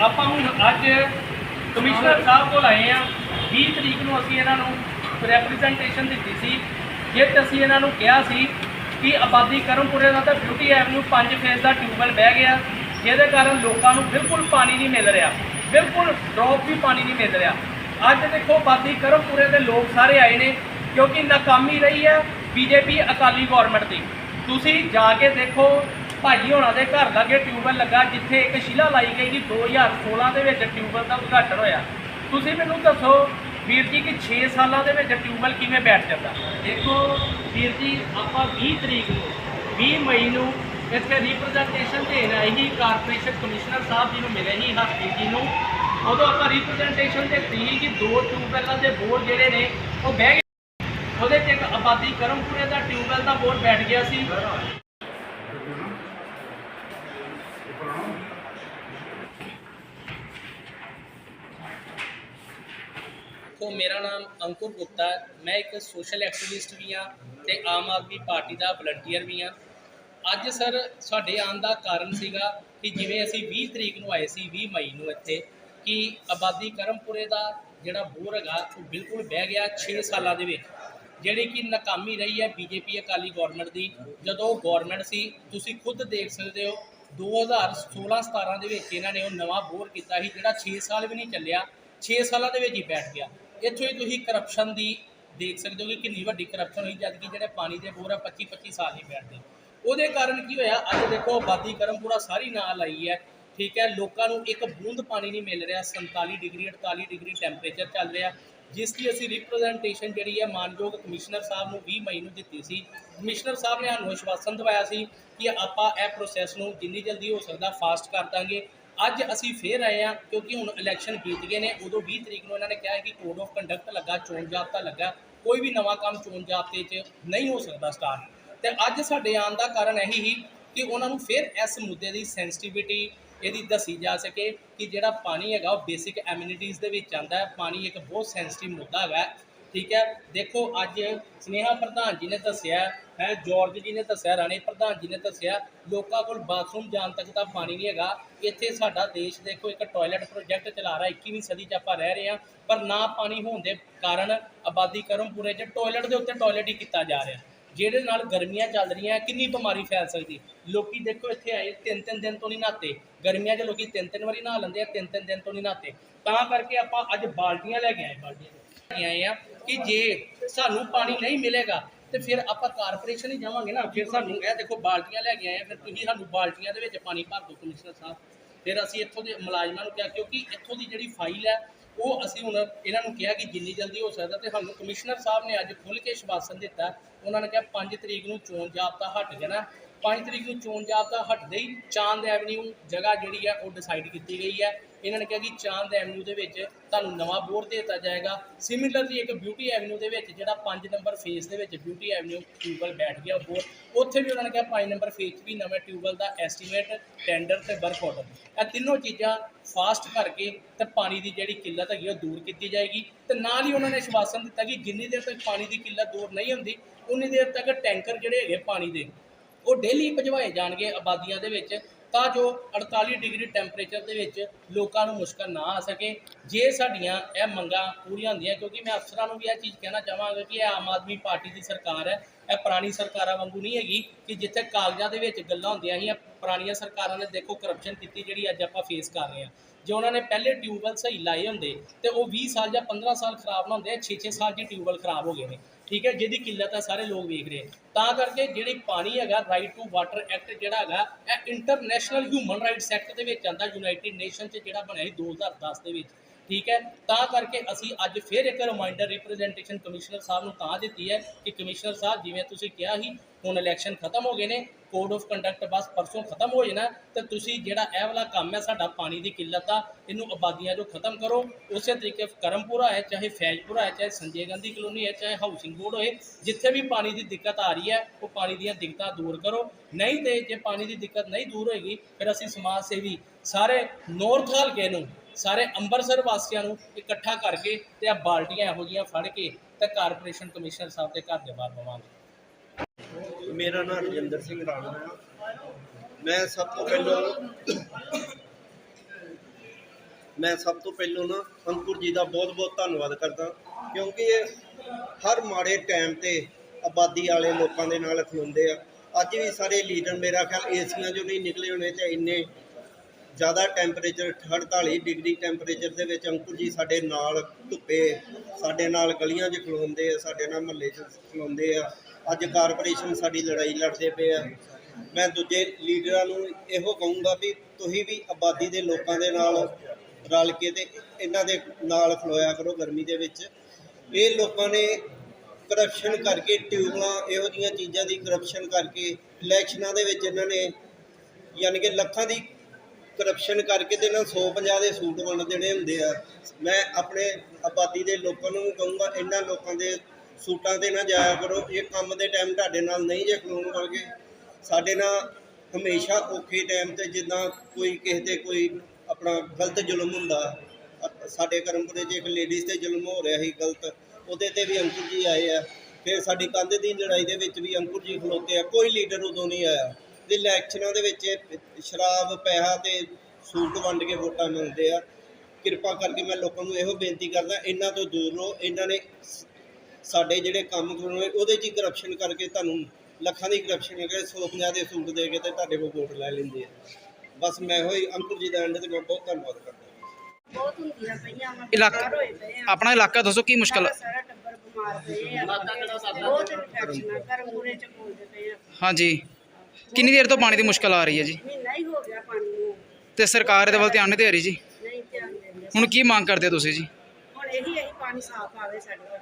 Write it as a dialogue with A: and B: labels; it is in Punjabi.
A: ਆਪਾਂ ਹੁਣ ਅੱਜ ਕਮਿਸ਼ਨਰ ਸਾਹਿਬ ਕੋਲ ਆਏ ਆ 20 ਤਰੀਕ ਨੂੰ ਅਸੀਂ ਇਹਨਾਂ ਨੂੰ ਰੈਪਰੈਜ਼ੈਂਟੇਸ਼ਨ ਦਿੱਤੀ ਸੀ। ਜਿੱਤ ਅਸੀਂ ਇਹਨਾਂ ਨੂੰ ਕਿਹਾ ਸੀ ਕਿ ਆਬਾਦੀ ਕਰਮਪੁਰੇ ਦਾ ਤਾਂ ਬਿਊਟੀ ਐਵਨਿਊ 5 ਫੇਸ ਦਾ ਟਿਊਬਵੈਲ ਬਹਿ ਗਿਆ। ਜਿਹਦੇ ਕਾਰਨ ਲੋਕਾਂ ਨੂੰ ਬਿਲਕੁਲ ਪਾਣੀ ਨਹੀਂ ਮਿਲ ਰਿਹਾ। ਬਿਲਕੁਲ ਡ੍ਰੌਪ ਵੀ ਪਾਣੀ ਨਹੀਂ ਮਿਲ ਰਿਹਾ। ਅੱਜ ਦੇਖੋ ਆਬਾਦੀ ਕਰਮਪੁਰੇ ਦੇ ਲੋਕ ਸਾਰੇ ਆਏ ਨੇ, ਕਿਉਂਕਿ ਨਾਕਾਮੀ ਰਹੀ ਹੈ ਬੀਜੇਪੀ ਅਕਾਲੀ ਗਵਰਨਮੈਂਟ ਦੀ। ਤੁਸੀਂ ਜਾ ਕੇ ਦੇਖੋ ਭਾਜੀ ਹੋਣਾ ਦੇ ਘਰ ਲਾਗੇ ਟਿਊਬਵੈਲ ਲੱਗਾ, ਜਿੱਥੇ ਇੱਕ ਸ਼ਿਲਾ ਲਾਈ ਗਈ ਕਿ 2016 ਦੇ ਵਿੱਚ, ਟਿਊਬਵੈਲ ਦਾ ਉਦਘਾਟਨ ਹੋਇਆ। ਤੁਸੀਂ ਮੈਨੂੰ ਦੱਸੋ, ਵੀਰ ਜੀ, ਕਿ 6 ਸਾਲਾਂ ਦੇ ਵਿੱਚ ਟਿਊਬਵੈਲ ਕਿਵੇਂ ਬੈਠ ਜਾਂਦਾ? ਦੇਖੋ, ਵੀਰ ਜੀ, ਆਪਾਂ 20 ਤਰੀਕ ਨੂੰ 20 ਮਈ ਨੂੰ ਇੱਥੇ ਰਿਪਰੈਜ਼ੈਂਟੇਸ਼ਨ ਦੇਣ ਆਏ ਸੀ ਕਾਰਪੋਰੇਸ਼ਨ ਕਮਿਸ਼ਨਰ ਸਾਹਿਬ ਜੀ ਨੂੰ ਮਿਲੇ ਸੀ ਹਸਤੀ ਜੀ ਨੂੰ। ਉਦੋਂ ਆਪਾਂ ਰਿਪਰੈਜ਼ੈਂਟੇਸ਼ਨ ਦੇ ਸੀ ਕਿ ਦੋ ਟਿਊਬਵੈਲਾਂ ਦੇ ਬੋਰ ਜਿਹੜੇ ਨੇ, ਉਹ ਬਹਿ ਗਏ। ਉਹਦੇ 'ਚ ਇੱਕ ਆਬਾਦੀ ਕਰਮਪੁਰੇ ਦਾ ਟਿਊਬਵੈਲ ਦਾ ਬੋਰ ਬੈਠ ਗਿਆ ਸੀ। ਸੋ ਮੇਰਾ ਨਾਮ ਅੰਕੁਰ ਗੁਪਤਾ ਹੈ। ਮੈਂ ਇੱਕ ਸੋਸ਼ਲ ਐਕਟਿਵਿਸਟ ਵੀ ਹਾਂ ਤੇ ਆਮ ਆਦਮੀ ਪਾਰਟੀ ਦਾ ਵਲੰਟੀਅਰ ਵੀ ਹਾਂ। ਅੱਜ ਸਰ ਸਾਡੇ ਆਉਣ ਦਾ ਕਾਰਨ ਸੀਗਾ ਕਿ ਜਿਵੇਂ ਅਸੀਂ 20 ਤਰੀਕ ਨੂੰ ਆਏ ਸੀ 20 ਮਈ ਨੂੰ ਇੱਥੇ, ਕਿ ਆਬਾਦੀ ਕਰਮਪੁਰੇ ਦਾ ਜਿਹੜਾ ਬੋਰ ਹੈਗਾ, ਉਹ ਬਿਲਕੁਲ ਬਹਿ ਗਿਆ 6 ਸਾਲਾਂ ਦੇ ਵਿੱਚ। ਜਿਹੜੀ ਕਿ ਨਾਕਾਮੀ ਰਹੀ ਹੈ ਬੀਜੇਪੀ, ਅਕਾਲੀ ਗਵਰਨਮੈਂਟ ਦੀ। ਜਦੋਂ ਗਵਰਨਮੈਂਟ ਸੀ, ਤੁਸੀਂ ਖੁਦ ਦੇਖ ਸਕਦੇ ਹੋ 2016-17 ਦੇ ਵਿੱਚ ਇਹਨਾਂ ਨੇ ਉਹ ਨਵਾਂ ਬੋਰ ਕੀਤਾ ਸੀ, ਜਿਹੜਾ 6 ਸਾਲ ਵੀ ਨਹੀਂ ਚੱਲਿਆ 6 ਸਾਲਾਂ ਦੇ ਵਿੱਚ ਹੀ ਬੈਠ ਗਿਆ। ਇੱਥੋਂ ਹੀ ਤੁਸੀਂ ਕਰਪਸ਼ਨ ਦੀ ਦੇਖ ਸਕਦੇ ਹੋ ਕਿ ਕਿੰਨੀ ਵੱਡੀ ਕਰਪਸ਼ਨ ਹੋਈ ਜਦ ਕਿ ਜਿਹੜੇ ਪਾਣੀ ਦੇ ਬੋਰ ਆ 25 25 ਸਾਲ ਹੀ ਬੈਠਦੇ ਉਹਦੇ ਕਾਰਨ ਕੀ ਹੋਇਆ? ਅੱਜ ਦੇਖੋ, ਆਬਾਦੀ ਕਰਮ ਪੂਰਾ ਸਾਰੀ ਨਾਲ ਆਈ ਹੈ। ਠੀਕ ਹੈ, ਲੋਕਾਂ ਨੂੰ ਇੱਕ ਬੂੰਦ ਪਾਣੀ ਨਹੀਂ ਮਿਲ ਰਿਹਾ। 47 ਡਿਗਰੀ 48 ਡਿਗਰੀ ਟੈਂਪਰੇਚਰ ਚੱਲ ਰਿਹਾ। ਜਿਸ ਦੀ ਅਸੀਂ ਰਿਪਰੈਜ਼ੈਂਟੇਸ਼ਨ ਜਿਹੜੀ ਹੈ, ਮਾਨਯੋਗ ਕਮਿਸ਼ਨਰ ਸਾਹਿਬ ਨੂੰ 20 ਮਈ ਨੂੰ ਦਿੱਤੀ ਸੀ। ਕਮਿਸ਼ਨਰ ਸਾਹਿਬ ਨੇ ਸਾਨੂੰ ਆਸ਼ਵਾਸਨ ਦਿਵਾਇਆ ਸੀ ਕਿ ਆਪਾਂ ਇਹ ਪ੍ਰੋਸੈਸ ਨੂੰ ਜਿੰਨੀ ਜਲਦੀ ਹੋ ਸਕਦਾ ਫਾਸਟ ਕਰ ਦਾਂਗੇ। ਅੱਜ ਅਸੀਂ ਫੇਰ ਆਏ ਆ ਕਿਉਂਕਿ ਹੁਣ ਇਲੈਕਸ਼ਨ ਬੀਤ ਗਏ ਨੇ, ਉਦੋਂ 20 ਤਰੀਕ ਨੂੰ ਇਹਨਾਂ ਨੇ ਕਿਹਾ ਕਿ ਕੋਡ ਆਫ ਕੰਡਕਟ ਲੱਗਾ, ਚੋਣ ਜਾਬਤਾ ਲੱਗਾ, ਕੋਈ ਵੀ ਨਵਾਂ ਕੰਮ ਚੋਣ ਜਾਬਤੇ 'ਚ ਨਹੀਂ ਹੋ ਸਕਦਾ ਸਟਾਰਟ ਤੇ ਅੱਜ ਸਾਡੇ ਆਉਣ ਦਾ ਕਾਰਨ ਇਹੀ ਹੀ ਕਿ ਉਹਨਾਂ ਨੂੰ ਫਿਰ ਇਸ ਮੁੱਦੇ ਦੀ ਸੈਂਸਿਟੀਵਿਟੀ ਇਹਦੀ ਦੱਸੀ ਜਾ ਸਕੇ ਕਿ ਜਿਹੜਾ ਪਾਣੀ ਹੈਗਾ ਉਹ ਬੇਸਿਕ ਐਮਿਨਿਟੀਜ਼ ਦੇ ਵਿੱਚ ਆਂਦਾ ਹੈ। ਪਾਣੀ ਇੱਕ ਬਹੁਤ ਸੈਂਸਿਟਿਵ ਮੁੱਦਾ ਹੈਗਾ। ਠੀਕ ਹੈ? ਦੇਖੋ, ਅੱਜ ਸਨੇਹਾ ਪ੍ਰਧਾਨ ਜੀ ਨੇ ਦੱਸਿਆ, ਹੈ, ਜਾਰਜ ਜੀ ਨੇ ਦੱਸਿਆ, ਰਾਣੇ ਪ੍ਰਧਾਨ ਜੀ ਨੇ ਦੱਸਿਆ, ਲੋਕਾਂ ਕੋਲ ਬਾਥਰੂਮ ਜਾਣ ਤੱਕ ਤਾਂ ਪਾਣੀ ਨਹੀਂ ਹੈਗਾ। ਇੱਥੇ ਸਾਡਾ ਦੇਸ਼ ਦੇਖੋ, ਇੱਕ ਟਾਇਲਟ ਪ੍ਰੋਜੈਕਟ ਚਲਾ ਰਿਹਾ 21ਵੀਂ ਸਦੀ 'ਚ ਆਪਾਂ ਰਹਿ ਰਹੇ ਹਾਂ, ਪਰ ਨਾ ਪਾਣੀ ਹੋਣ ਦੇ ਕਾਰਨ ਆਬਾਦੀ ਕਰਮਪੁਰੇ 'ਚ ਟਾਇਲਟ ਦੇ ਉੱਤੇ ਟਾਇਲਟ ਹੀ ਕੀਤਾ ਜਾ ਰਿਹਾ। ਜਿਹਦੇ ਨਾਲ ਗਰਮੀਆਂ ਚੱਲ ਰਹੀਆਂ, ਕਿੰਨੀ ਬਿਮਾਰੀ ਫੈਲ ਸਕਦੀ? ਲੋਕੀ ਦੇਖੋ, ਇੱਥੇ ਆਏ ਤਿੰਨ ਤਿੰਨ ਦਿਨ ਤੋਂ ਨਹੀਂ ਨਹਾਤੇ। ਗਰਮੀਆਂ 'ਚ ਲੋਕੀ ਤਿੰਨ ਤਿੰਨ ਵਾਰੀ ਨਹਾ ਲੈਂਦੇ ਆ ਤਿੰਨ ਤਿੰਨ ਦਿਨ ਤੋਂ ਨਹੀਂ ਨਹਾਤੇ। ਤਾਂ ਕਰਕੇ ਆਪਾਂ ਅੱਜ ਬਾਲਟੀਆਂ ਲੈ ਕੇ ਆਏ, ਬਾਲਟੀਆਂ ਲੈ ਆਏ ਆ ਕਿ ਜੇ ਸਾਨੂੰ ਪਾਣੀ ਨਹੀਂ ਮਿਲੇਗਾ ਤੇ ਫਿਰ ਆਪਾਂ ਕਾਰਪੋਰੇਸ਼ਨ ਹੀ ਜਾਵਾਂਗੇ ਨਾ। ਫਿਰ ਸਾਨੂੰ ਇਹ ਦੇਖੋ ਬਾਲਟੀਆਂ ਲੈ ਕੇ ਆਏ ਆ, ਫਿਰ ਤੁਸੀਂ ਸਾਨੂੰ ਬਾਲਟੀਆਂ ਦੇ ਵਿੱਚ ਪਾਣੀ ਭਰ ਦਿਓ ਕਮਿਸ਼ਨਰ ਸਾਹਿਬ। ਫਿਰ ਅਸੀਂ ਇੱਥੋਂ ਦੇ ਮੁਲਾਜ਼ਮਾਂ ਨੂੰ ਕਿਹਾ, ਕਿਉਂਕਿ ਇੱਥੋਂ ਦੀ ਜਿਹੜੀ ਫਾਈਲ ਹੈ, ਉਹ ਅਸੀਂ ਹੁਣ ਇਹਨਾਂ ਨੂੰ ਕਿਹਾ ਕਿ ਜਿੰਨੀ ਜਲਦੀ ਹੋ ਸਕਦਾ ਤੇ ਸਾਨੂੰ ਕਮਿਸ਼ਨਰ ਸਾਹਿਬ ਨੇ ਅੱਜ ਖੁੱਲ੍ਹ ਕੇ ਸ਼ਵਾਸਨ ਦਿੱਤਾ। ਉਹਨਾਂ ਨੇ ਕਿਹਾ 5 ਤਰੀਕ ਨੂੰ ਚੋਣ ਜਾਬਤਾ ਹਟ ਜਾਣਾ। 5 ਤਰੀਕ ਨੂੰ ਚੋਣ ਜਾਬਤਾ ਹਟਦੇ ਹੀ ਚਾਂਦ ਐਵਨਿਊ ਜਗ੍ਹਾ ਜਿਹੜੀ ਹੈ ਉਹ ਡਿਸਾਈਡ ਕੀਤੀ ਗਈ ਹੈ। ਇਹਨਾਂ ਨੇ ਕਿਹਾ ਕਿ ਚਾਂਦ ਐਵਨਿਊ ਦੇ ਵਿੱਚ ਤੁਹਾਨੂੰ ਨਵਾਂ ਬੋਰਡ ਦੇ ਦਿੱਤਾ ਜਾਏਗਾ। ਸਿਮਿਲਰਲੀ ਇੱਕ ਬਿਊਟੀ ਐਵਨਿਊ ਦੇ ਵਿੱਚ ਜਿਹੜਾ 5 ਨੰਬਰ ਫੇਸ ਦੇ ਵਿੱਚ ਬਿਊਟੀ ਐਵਨਿਊ ਟਿਊਬਲ ਬੈਠ ਗਿਆ ਬੋਰਡ ਉੱਥੇ ਵੀ ਉਹਨਾਂ ਨੇ ਕਿਹਾ 5 ਨੰਬਰ ਫੇਸ 'ਚ ਵੀ ਨਵੇਂ ਟਿਊਬਲ ਦਾ ਐਸਟੀਮੇਟ ਟੈਂਡਰ ਤੇ ਵਰਕ ਆਰਡਰ ਇਹ ਤਿੰਨੋਂ ਚੀਜ਼ਾਂ ਫਾਸਟ ਕਰਕੇ ਤੇ ਪਾਣੀ ਦੀ ਜਿਹੜੀ ਕਿੱਲਤ ਹੈਗੀ ਉਹ ਦੂਰ ਕੀਤੀ ਜਾਏਗੀ। ਤੇ ਨਾਲ ਹੀ ਉਹਨਾਂ ਨੇ ਸ਼ਵਾਸਨ ਦਿੱਤਾ ਕਿ ਜਿੰਨੀ ਦੇਰ ਤੱਕ ਪਾਣੀ ਦੀ ਕਿੱਲਤ ਦੂਰ ਨਹੀਂ ਹੁੰਦੀ, ਉਨੀ ਦੇਰ ਤੱਕ ਟੈਂਕਰ ਜਿਹੜੇ ਹੈਗੇ ਪਾਣੀ ਦੇ ਉਹ ਡੇਲੀ ਭਜਵਾਏ ਜਾਣਗੇ ਆਬਾਦੀਆਂ ਦੇ ਵਿੱਚ, ਤਾਂ ਜੋ 48 ਡਿਗਰੀ ਟੈਂਪਰੇਚਰ ਦੇ ਵਿੱਚ ਲੋਕਾਂ ਨੂੰ ਮੁਸ਼ਕਲ ਨਾ ਆ ਸਕੇ। ਜੇ ਸਾਡੀਆਂ ਇਹ ਮੰਗਾਂ ਪੂਰੀਆਂ ਹੁੰਦੀਆਂ, ਕਿਉਂਕਿ ਮੈਂ ਅਫਸਰਾਂ ਨੂੰ ਵੀ ਇਹ ਚੀਜ਼ ਕਹਿਣਾ ਚਾਹਾਂਗਾ ਕਿ ਇਹ ਆਮ ਆਦਮੀ ਪਾਰਟੀ ਦੀ ਸਰਕਾਰ ਹੈ, ਇਹ ਪੁਰਾਣੀ ਸਰਕਾਰਾਂ ਵਾਂਗੂ ਨਹੀਂ ਹੈਗੀ ਕਿ ਜਿੱਥੇ ਕਾਗਜ਼ਾਂ ਦੇ ਵਿੱਚ ਗੱਲਾਂ ਹੁੰਦੀਆਂ ਸੀ ਪੁਰਾਣੀਆਂ ਸਰਕਾਰਾਂ ਨੇ ਦੇਖੋ ਕਰਪਸ਼ਨ ਕੀਤੀ ਜਿਹੜੀ ਅੱਜ ਆਪਾਂ ਫੇਸ ਕਰ ਰਹੇ ਹਾਂ। ਜੇ ਉਹਨਾਂ ਨੇ ਪਹਿਲੇ ਟਿਊਬਵੈਲ ਸਹੀ ਲਾਏ ਹੁੰਦੇ, ਤੇ ਉਹ 20 ਸਾਲ ਜਾਂ 15 ਸਾਲ ਖਰਾਬ ਨਾ ਹੁੰਦੇ 6-6 ਸਾਲ 'ਚ ਟਿਊਬਵੈਲ ਖਰਾਬ ਹੋ ਗਏ ਨੇ। ਠੀਕ ਹੈ, ਜਿਹਦੀ ਕਿੱਲਤ ਹੈ ਸਾਰੇ ਲੋਕ ਵੇਖ ਰਹੇ ਤਾਂ ਕਰਕੇ ਜਿਹੜੀ ਪਾਣੀ ਹੈਗਾ ਰਾਈਟ ਟੂ ਵਾਟਰ ਐਕਟ ਜਿਹੜਾ ਹੈਗਾ, ਇਹ ਇੰਟਰਨੈਸ਼ਨਲ ਹਿਊਮਨ ਰਾਈਟਸ ਐਕਟ ਦੇ ਵਿੱਚ ਆਂਦਾ ਯੂਨਾਈਟਿਡ ਨੇਸ਼ਨ 'ਚ ਜਿਹੜਾ ਬਣਿਆ ਸੀ 2010 ਦੇ ਵਿੱਚ। ਠੀਕ ਹੈ। ਤਾਂ ਕਰਕੇ ਅਸੀਂ ਅੱਜ ਫਿਰ ਇੱਕ ਰਿਮਾਈਂਡਰ ਰਿਪਰੈਜ਼ੈਂਟੇਸ਼ਨ ਕਮਿਸ਼ਨਰ ਸਾਹਿਬ ਨੂੰ ਤਾਂ ਦਿੱਤੀ ਹੈ ਕਿ ਕਮਿਸ਼ਨਰ ਸਾਹਿਬ, ਜਿਵੇਂ ਤੁਸੀਂ ਕਿਹਾ ਸੀ, ਹੁਣ ਇਲੈਕਸ਼ਨ ਖਤਮ ਹੋ ਗਏ ਨੇ ਕੋਡ ਆਫ ਕੰਡਕਟ ਬਸ ਪਰਸੋਂ ਖਤਮ ਹੋ ਜਾਣਾ, ਤੇ ਤੁਸੀਂ ਜਿਹੜਾ ਇਹ ਵਾਲਾ ਕੰਮ ਹੈ ਸਾਡਾ ਪਾਣੀ ਦੀ ਕਿੱਲਤ ਆ, ਇਹਨੂੰ ਆਬਾਦੀਆਂ ਜੋ ਖਤਮ ਕਰੋ। ਉਸੇ ਤਰੀਕੇ ਕਰਮਪੁਰਾ ਹੈ, ਚਾਹੇ ਫੈਜ਼ਪੁਰਾ ਹੈ, ਚਾਹੇ ਸੰਜੇ ਗਾਂਧੀ ਕਲੋਨੀ ਹੈ, ਚਾਹੇ ਹਾਊਸਿੰਗ ਬੋਰਡ ਹੋਏ, ਜਿੱਥੇ ਵੀ ਪਾਣੀ ਦੀ ਦਿੱਕਤ ਆ ਰਹੀ ਹੈ, ਉਹ ਪਾਣੀ ਦੀਆਂ ਦਿੱਕਤਾਂ ਦੂਰ ਕਰੋ। ਨਹੀਂ ਤੇ ਜੇ ਪਾਣੀ ਦੀ ਦਿੱਕਤ ਨਹੀਂ ਦੂਰ ਹੋਏਗੀ, ਫਿਰ ਅਸੀਂ ਸਮਾਜ ਸੇਵੀ ਸਾਰੇ ਨੌਰਥ ਹਲਕੇ ਨੂੰ ਸਾਰੇ ਅੰਮ੍ਰਿਤਸਰ ਵਾਸੀਆਂ ਨੂੰ ਇਕੱਠਾ ਕਰਕੇ ਤੇ ਆ ਬਾਲਟੀਆਂ ਇਹੋ ਜਿਹੀਆਂ ਫੜ ਕੇ ਤੇ ਕਾਰਪੋਰੇਸ਼ਨ ਕਮਿਸ਼ਨਰ ਸਾਹਿਬ ਦੇ ਘਰ ਦੇ ਬਾਹਰ ਪਵਾਵਾਂਗੇ।
B: ਮੇਰਾ ਨਾਮ ਰਜਿੰਦਰ ਸਿੰਘ ਰਾਣਾ ਹੈ। ਮੈਂ ਸਭ ਤੋਂ ਪਹਿਲਾਂ ਮੈਂ ਸਭ ਤੋਂ ਪਹਿਲਾਂ ਨਾ ਅੰਕੁਰ ਜੀ ਦਾ ਬਹੁਤ-ਬਹੁਤ ਧੰਨਵਾਦ ਕਰਦਾ ਕਿਉਂਕਿ ਇਹ ਹਰ ਮਾੜੇ ਟਾਈਮ ਤੇ ਆਬਾਦੀ ਵਾਲੇ ਲੋਕਾਂ ਦੇ ਨਾਲ ਖਲੋਂਦੇ ਆ। ਅੱਜ ਵੀ ਸਾਰੇ ਲੀਡਰ ਮੇਰਾ ਖਿਆਲ ਏਸੀਆਂ 'ਚੋਂ ਨਹੀਂ ਨਿਕਲੇ ਹੋਣੇ ਤੇ ਇੰਨੇ ਜ਼ਿਆਦਾ ਟੈਂਪਰੇਚਰ 48 ਡਿਗਰੀ ਟੈਂਪਰੇਚਰ ਦੇ ਵਿੱਚ ਅੰਕੁਰ ਜੀ ਸਾਡੇ ਨਾਲ ਧੁੱਪੇ, ਸਾਡੇ ਨਾਲ ਗਲੀਆਂ 'ਚ ਖਲੋਂਦੇ ਆ, ਸਾਡੇ ਨਾਲ ਮਹੱਲੇ 'ਚ ਖਲੋਂਦੇ ਆ। ਅੱਜ ਕਾਰਪੋਰੇਸ਼ਨ ਸਾਡੀ ਲੜਾਈ ਲੜਦੇ ਪਏ ਆ। ਮੈਂ ਦੂਜੇ ਲੀਡਰਾਂ ਨੂੰ ਇਹੋ ਕਹੂੰਗਾ ਵੀ ਤੁਸੀਂ ਵੀ ਆਬਾਦੀ ਦੇ ਲੋਕਾਂ ਦੇ ਨਾਲ ਰਲ ਕੇ ਤੇ ਇਹਨਾਂ ਦੇ ਨਾਲ ਖਲੋਇਆ ਕਰੋ ਗਰਮੀ ਦੇ ਵਿੱਚ। ਇਹ ਲੋਕਾਂ ਨੇ ਕਰਪਸ਼ਨ ਕਰਕੇ ਟਿਊਬਲਾਂ, ਇਹੋ ਜਿਹੀਆਂ ਚੀਜ਼ਾਂ ਦੀ ਕਰਪਸ਼ਨ ਕਰਕੇ ਇਲੈਕਸ਼ਨਾਂ ਦੇ ਵਿੱਚ ਇਹਨਾਂ ਨੇ ਯਾਨੀ ਕਿ ਲੱਖਾਂ ਦੀ ਕਰਪਸ਼ਨ ਕਰਕੇ ਤੇ ਇਹਨਾਂ 150 ਦੇ ਸੂਟ ਵੰਡ ਦੇਣੇ ਹੁੰਦੇ ਆ। ਮੈਂ ਆਪਣੇ ਆਬਾਦੀ ਦੇ ਲੋਕਾਂ ਨੂੰ ਵੀ ਕਹੂੰਗਾ, ਇਹਨਾਂ ਲੋਕਾਂ ਦੇ ਸੂਟਾਂ ਤੇ ਨਾ ਜਾਇਆ ਕਰੋ। ਇਹ ਕੰਮ ਦੇ ਟਾਈਮ ਤੁਹਾਡੇ ਨਾਲ ਨਹੀਂ ਜੇ ਖਲੋਣ ਵਰਗੇ ਸਾਡੇ ਨਾਲ ਹਮੇਸ਼ਾ ਔਖੇ ਟਾਈਮ ਤੇ ਜਿੱਦਾਂ ਕੋਈ ਕਿਸੇ ਤੇ ਕੋਈ ਆਪਣਾ ਗਲਤ ਜ਼ੁਲਮ ਹੁੰਦਾ। ਸਾਡੇ ਕਰਮਪੁਰੇ 'ਚ ਇੱਕ ਲੇਡੀਜ਼ ਤੇ ਜ਼ੁਲਮ ਹੋ ਰਿਹਾ ਸੀ, ਗਲਤ। ਉਹਦੇ ਤੇ ਵੀ ਅੰਕੁਰ ਜੀ ਆਏ ਆ। ਫਿਰ ਸਾਡੀ ਕੰਧ ਦੀ ਲੜਾਈ ਦੇ ਵਿੱਚ ਵੀ ਅੰਕੁਰ ਜੀ ਖਲੋਤੇ ਆ। ਕੋਈ ਲੀਡਰ ਉਦੋਂ ਨਹੀਂ ਆਇਆ। ਤੇ ਇਲੈਕਸ਼ਨਾਂ ਦੇ ਵਿੱਚ ਸ਼ਰਾਬ ਪੈਸਾ ਤੇ ਸੂਟ ਵੰਡ ਕੇ ਵੋਟਾਂ ਮੰਗਦੇ ਆ। ਕਿਰਪਾ ਕਰਕੇ ਮੈਂ ਲੋਕਾਂ ਨੂੰ ਇਹੋ ਬੇਨਤੀ ਕਰਦਾ ਇਹਨਾਂ ਤੋਂ ਦੂਰ ਰਹੋ। ਇਹਨਾਂ ਨੇ ਸਾਡੇ ਜਿਹੜੇ ਕੰਮ ਕਰਵਾਉਣੇ ਉਹਦੇ 'ਚ ਹੀ ਕਰਪਸ਼ਨ ਕਰਕੇ ਤੁਹਾਨੂੰ ਲੱਖਾਂ ਦੀ ਕਰਪਸ਼ਨ ਕਰਕੇ 150 ਦੇ ਸੂਟ ਦੇ ਕੇ ਤੇ ਤੁਹਾਡੇ ਕੋਲ ਵੋਟ ਲੈ ਲੈਂਦੇ ਆ। ਬਸ ਮੈਂ ਹੋਈ ਅੰਕੁਰ ਜੀ ਦਾ ਐਂਡ ਤੇ ਮੈਂ ਬਹੁਤ ਧੰਨਵਾਦ ਕਰਦਾ।
C: ਬਹੁਤ ਹੁੰਦੀਆਂ ਪਈਆਂ
D: ਇਲਾਕਾ- ਆਪਣਾ ਇਲਾਕਾ ਦੱਸੋ ਕੀ ਮੁਸ਼ਕਲ
C: ਸਾਰਾ ਸਾਰਾ ਟੱਬਰ ਬਿਮਾਰ ਪਏ ਆ। ਬਹੁਤ ਇਨਫੈਕਸ਼ਨ ਆ ਘਰ ਮੂਰੇ ਚ ਬੋਲਦੇ ਪਏ ਆ।
D: ਹਾਂਜੀ। ਕਿੰਨੀ ਦੇਰ ਤੋਂ ਪਾਣੀ ਦੀ ਮੁਸ਼ਕਲ ਆ ਰਹੀ ਹੈ ਜੀ?
C: ਮਹੀਨਾ ਹੀ ਹੋ ਗਿਆ ਪਾਣੀ ਨੂੰ।
D: ਤੇ ਸਰਕਾਰ ਇਹਦੇ ਵੱਲ ਧਿਆਨ ਨਹੀਂ ਦੇ ਰਹੀ ਜੀ?
C: ਨਹੀਂ ਧਿਆਨ ਦਿੰਦੇ
D: ਹੁਣ ਕੀ ਮੰਗ ਕਰਦੇ ਹੋ ਤੁਸੀਂ ਜੀ?
C: ਹੁਣ ਇਹੀ ਇਹੀ ਪਾਣੀ ਸਾਫ਼ ਆਵੇ ਸਾਡੇ ਕੋਲ